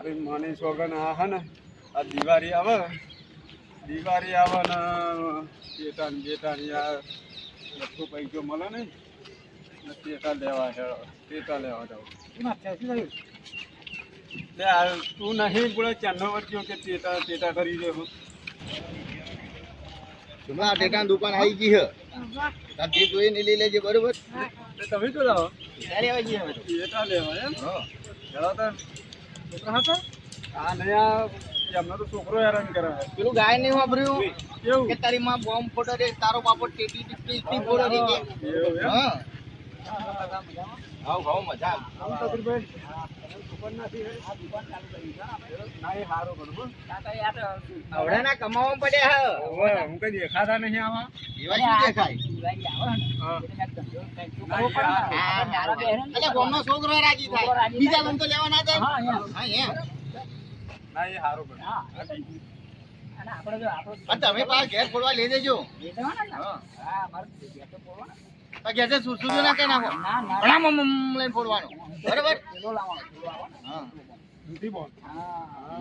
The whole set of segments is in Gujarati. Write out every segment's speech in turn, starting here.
મારી માની સોગન આ હે ને આ દિવાળી આવે દિવાળી આવે ને પેટા ને બેટા ને આ લખો પૈસો મળે ને પેટા લેવા હેડો પેટા લેવા જાવ. લે આ તું નહીં બોલે ચાંદો વર્ગ્યો કે પેટા પેટા કરી દે હું. હમણાં ટેટાની દુકાન આવી ગઈ છે. તાર જે જોઈએ ને લઈ લેજે બરોબર? તમે તો લાવો. ગઈ હવે? પેટા લેવા એમ? હા. તો છોકરા હતા આ નહીં એમનો તો છોકરો હેરાન કરે. પેલું ગાય નહીં વાપર્યું? કેવું? કે તારી માં બોમ્બ ફોટો તારો બાપો ટેટી ટીટી ફોટો એવું હા. આવ ભાવ મજા આવે. કબીરભાઈ દુકાન નથી હે? ના એ સારું કરું હો. આવડાના કમાવા પડ્યા હે. ઓવે, હું કઈ દેખાતા નહીં આમાં. એવા શું દેખાય? હા. અલ્યા ગામનો છોકરો રાજી થાય. બીજા ગામ તો લેવા ના જાય? હા એમ ના એ સારું કરું. અને તમે પાછા ઘેર ખોલવા લઈ દેજો હા. તો ઘેર શું શું ના કઈ નાખો. ઘણા મમ લઈને ફોડવાનો. બરાબર? હા. દીપક. બોલ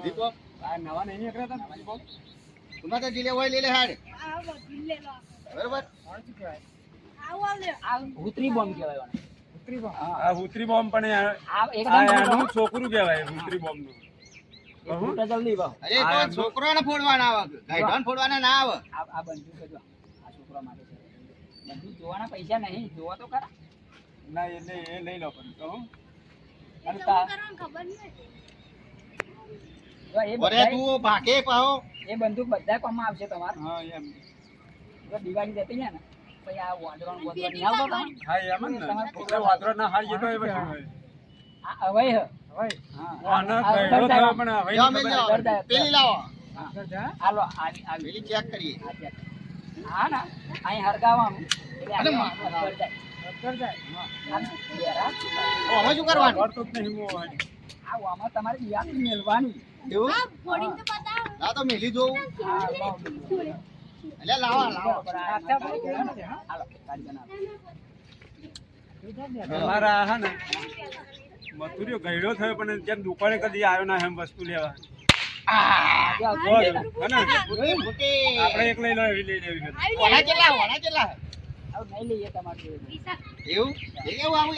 દીપો આ નવા નહીં નીકળ્યા હતા દીપક તુમા તો જીલે હોય લઈ લે હાડ. બરાબર? ભૂતરી બોમ્બ કહેવાય. આ હુતરી બોમ્બ પણ આ- આ આ એકદમ છોકરું કહેવાય હુતરી બોમ્બનું. તો છોકરાને ફોડવાના આવે. ગાઈડવાન ફોડવાના ના આવે. આ આ બંદૂક જ લો. આ છોકરા જોવાના પૈસા નહીં જોવા તો ખરા. ના એટલે એ લઈ લો પણ તો અને તા- જો એ અરે તું ભાગે પાહો એ બંદૂક બધા કામમાં આવશે તમારે. હા એમ. દિવાળી જતી ને પછી આ વાંદરો ને બોંદરો નહીં આવતો હા એમ ને. એટલે વાંદરો ના એ આ. હા. આનો પણ હવે નહીં મેલ ખબર. લ્યો પેલી લાવો. હાલો આવી આવી. પેલી ચેક કરીએ. આ. હા ના અહીં હરગાવાનું. તમારે બિયાની મેલવાની એવું? ના તો મેલી જોઉં. એટલે લાવા લાવો હા ને મથુરીઓ ગયડો થયો પણ ત્યાં દુકાને કદી આવ્યો ના એમ વસ્તુ લેવા. આપણે એક લઈ લો એવી લઈ લેવી છે. કેટલા વણા કેટલા? આવું નહીં લઈએ તમારે. એવું? એ આવું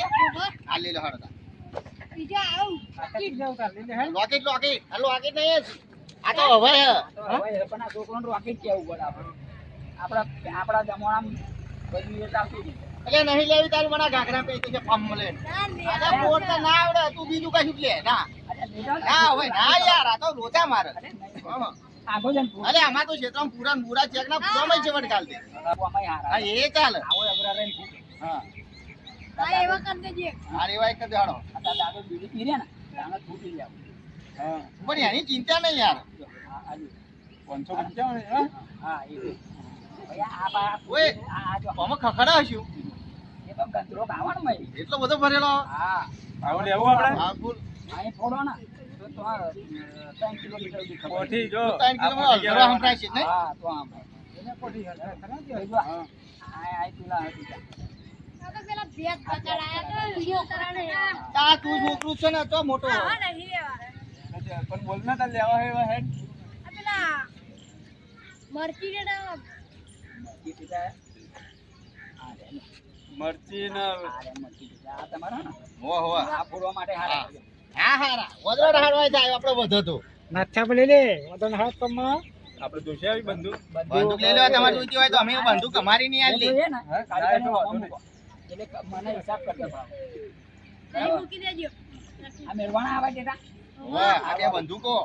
આ લઈ લો હાડો લોકેટ લોકેટ આ લોકેટ નહીં આ તો હવે હવે પણ આ છોકરોને રોકેટ કેવું પડે આપણે. આપણા આપણા જમાનામાં બધું એ ચાલતું હતું. એટલે નહીં લેવી તારે મને ઘાઘરા પેટી છે ફોર્મ મળે અરે બોર્ડ તો ના આવડે તું બીજું કશું લે ના ને. હવે ના યાર આ તો રોજા મારે અરે આમાં તો ક્ષેત્રમાં પૂરા પૂરા ચેક ના પૂરામાં છે વડકાલ દે. હા એ ચાલે. હા હા. આ રેવાય આ તારે બીડી પી રહ્યા ને તાણે ફૂટી જાવ. હા પણ એની ચિંતા નહીં યાર. પાંચસો પંચાવન હા? એ ભાઈ આ બા- ઓય. આમાં ખખડા હશું એ તો ગંદરો ખાવાનો મય. એટલો બધો ભરેલો? હા. આવું લેવું આપણે? હા ફૂલ અહીં ફોડો ને તો કિલોમીટર ખબર જો કિલોમીટર હા તો આમ. એને કોઠી હશે. ખરા? જો, હા. આ- આ પેલા હતું ત્યાં. આ તું છોકરું છે ને તો મોટો પણ બોલ ના તાર લેવા એવા હેડ. મરચી. ને. મરચી ને આ તમારા ને? હો હો આ ફોડવા માટે હારા હા. જાય આપણે વધો તો. આપણે જોશે આવી બંદૂક? બંદૂક લઈ લેવા તમારે જોઈતી હોય તો અમે બંદૂક અમારી નહીં આલી. ને, ના, વાંધો. એટલે મને હિસાબ કરતો ભાવ. આ મેળવાના આવે છે તા? આ બે બંદૂકો.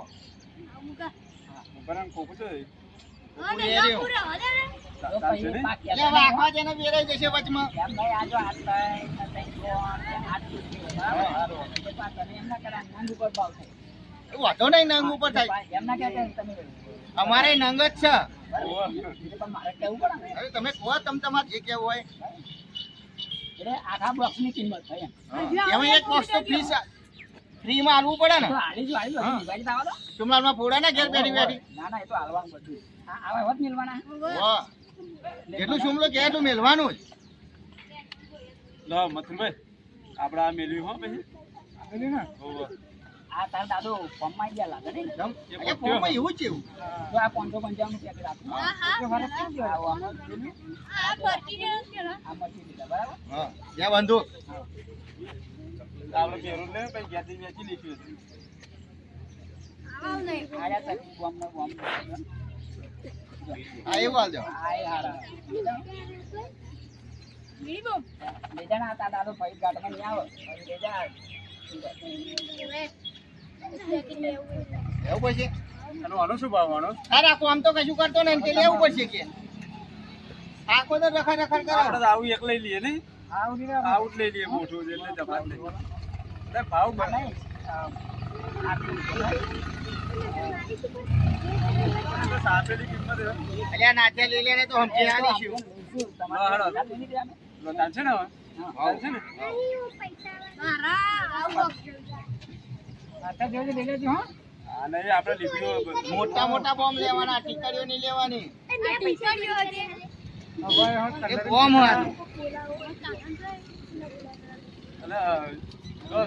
છે? જશે તમે ના. વાંધો નહીં નંગ ઉપર થાય. એમ તમે અમારે નંગ જ છે. ને. હવે તમે કહો તમે તમારે જે કેવું હોય. એટલે આખા બોક્સની કિંમત થાય એમ. એમાં એક બોક્સ તો ફ્રી ફ્રી માં આલવું પડે ને. હાલી જો, હાલી જો, ફોડા ને ઘેર બેઠી બેઠી. ના ના એ તો હાલવાનું બધું. આ આવા હોત મિલવાના. વાહ જેટલું સુમલો કે એટલું મેલવાનું જ. લો મથુરભાઈ આપણે આ મેળવી હો પછી મેલ્યું ને. આ તાર દાદો ફોર્મમાં ગયા લાગે ને? જમ. અહીંયા એવું છે એવું. જો આ પાંચસો પંચાવન પેકેટ આપું. એટલે ફરક કેમ થયો? આવો આમાં આ મટી દીધા બરાબર? હા જ્યાં વાંધો. આપણે પહેરું લે પછી ઘેરથી વેચી લઈશું આયા તક બોમ્બ બોમ્બ એવું હાલ જાઓ આય હારા લેજા ના તા દાદો ભાઈ ગાંઠમાં નહીં આવે બેજા એવું પડશે આનો શું ભાવ આનો? હા રાખો આમ તો કશું કરતો નહીં કે લેવું પડશે કે? આખો તો રખા રખા આપણે આવું એક લઈ લઈએ ને? આવું લઈ લઈએ મોટું જ એટલે નહીં ભાવ આ અલ્યા નાથિયા લઈ લેને તો સમજી ના લઈશું? લો, ચાલશે ને ચાલશે આપણે મોટા મોટા બોમ્બ લેવાના ટીકડીઓ નહીં લેવાની બોમ્બ અને જો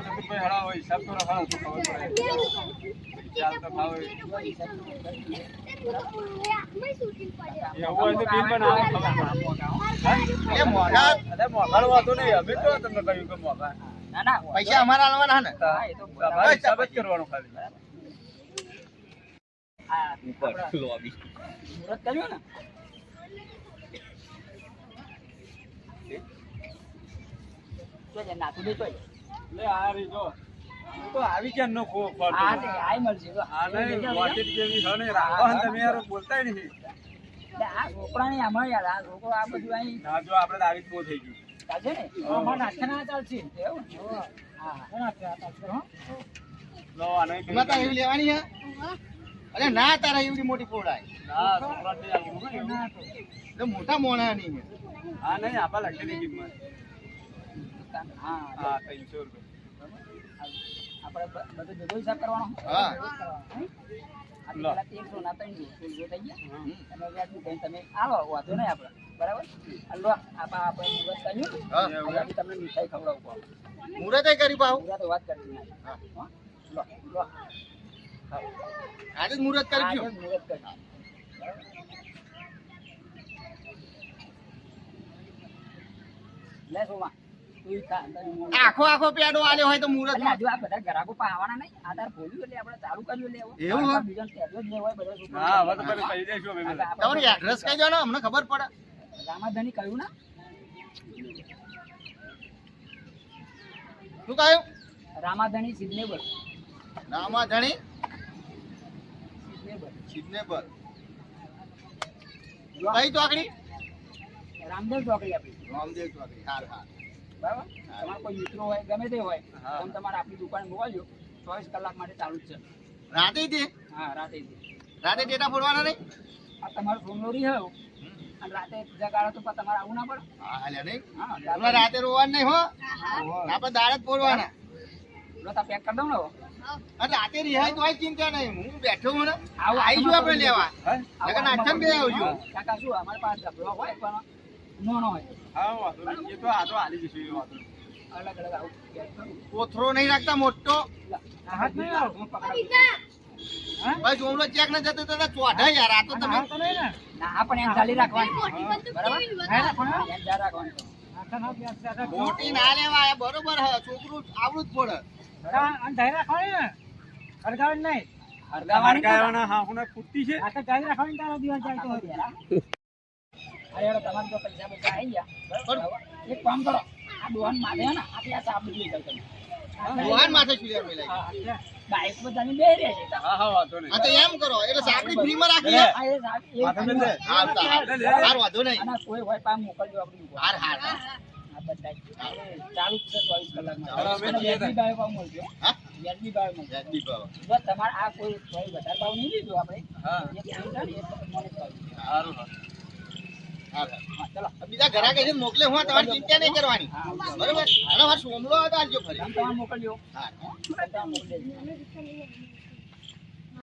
વાંધો નહીં અમે તો તમને કહ્યું કે ના પૈસા અમારા આલવાના ને એ તો હિસાબ જ કરવાનો ખાલી. લે આ રહી જો. તો આવી કેમ નો ખો આ તે આય મળશે જો. આ નહીં વાટેટ જેવી છે ને રાખવા તમે યાર બોલતા નહીં. એટલે આ છોકરાની આમાં યાર આ છોકરો આ બધું અહીં ના જો આપણે આવી જ થઈ ગયું. ચાલશે ને? અમાર નાખે ના ચાલશે. એવું? ને? હા નાખે આ ચાલશે હો. લો આને એમાં તારે એવી લેવાની હે અરે ના તારા એવડી મોટી પોડાય ના છોકરા. મોટા મોણા નહીં હે. આ નહીં આપા લખેલી કિંમત. હા હા ત્રણસો રૂપિયા. આપણે બધું ભેગો હિસાબ કરવાનો હા. આ લો. ના ત્રણસો થઈ ગયા અને તમે આવો વાંધો નહીં આપણે. બરાબર? લો આપા આપણે મુહૂર્ત કર્યું. તમને મીઠાઈ ખવડાવવું પડે મુહૂર્તે કરી પાહુ. મુહૂર્ત વાત કરી. હા. લો લો. આજે જ મુહૂર્ત કરી આજે મુહૂર્ત કરી. લે સોમા. આખો આખો પેડો આલ્યો હોય તો મુરત હજુ આ બધા ગ્રાહકો પાવાના નહીં. આધાર ખોલ્યું એટલે આપણે ચાલુ કર્યું લેવો એવું બીજો પહેલો જ લેવો હોય બધો હા હવે તો કહી દઈશું અમે તમારું એડ્રેસ કહી દો ને અમને ખબર પડે. રામાધણી કહ્યું ના? શું કહ્યું? રામાધાની સિદ્નેબર રામાધની સિદ્નેબર સિદ્નેબર કઈ ચોકડી? રામદેવ ચોકડી આપી રામદેવ ચોકડી. હાર હાર બરાબર? તમારા કોઈ મિત્રો હોય ગમે તે હોય હા. તમે તમારે આપણી દુકાન મોકલજો. ચોવીસ કલાક માટે ચાલુ જ છે. રાતે તે? હા રાતે રાતે ડેટા ફોડવાના નહીં આ તમારું સોમલોરી હોય અને રાતે જગાડો તો પણ તમારે આવું ના પડે. હા હાલ્યા નહીં. હા રાતે રોવાનું નહીં હો. આપણે દાડે જ ફોડવાના. લો તો પેક કરી દઉં ને. અને રાતે રિહાય તો ચિંતા નહીં. હું બેઠો હું ને. આવું આવીશું આપણે લેવા? નકર બે આવજો. કાકા શું અમારે પાસે ઝબલો હોય પણ નાનો હોય હા વાંધો નહીં. એ તો આ તો હાલી જઈશું એ વાંધો અલગ અલગ આવું. કોથરો નહીં રાખતા મોટો. આ હાથ નહીં આવો, ભાઈ જોમલો ચેક ના જતો તો ચોઢા યાર આ તો તમે ના. આ પણ એમ ચાલી રાખવાની. બરાબર? એમ ચાલી રાખવાની મોટી ના લેવા આ બરોબર હે છોકરું આવડું જ પડે. હરગાવાની હરગાવાના હા હું કુત્તી છે અરે તમારે જો પૈસા પૈસા આવી ગયા. બરાબર? એક કામ કરો. આ દોહન માથે ને આટલી આ સાબુ લઈ જાવ તમે દુહાન માથે ચૂલિયા મેલાઈ હા, બાઈક પર બે રહે છે. હા હા વાંધો નહીં. હા તો એમ કરો. એટલે સાપડી ફ્રીમાં રાખીએ આ એ સાહેબ, એ માથે બે દે. હા વાંધો નહીં. અને કોઈ હોય પામ મોકલજો આપણી હાર હાર આ બધા ચાલુ જ છે ચોવીસ કલાકમાં. અમે હા? વ્યાજબી ભાવે મળજો વ્યાજબી ભાવ. જો તમારે આ કોઈ વધારે ભાવ નહીં લીધો આપણે હા. સારું. હા બીજા ઘરા કે મોકલે હું તમારી ચિંતા નહીં કરવાની આવજો. બરોબર અને સોમલો હતો આલજો ફરી મોકલજો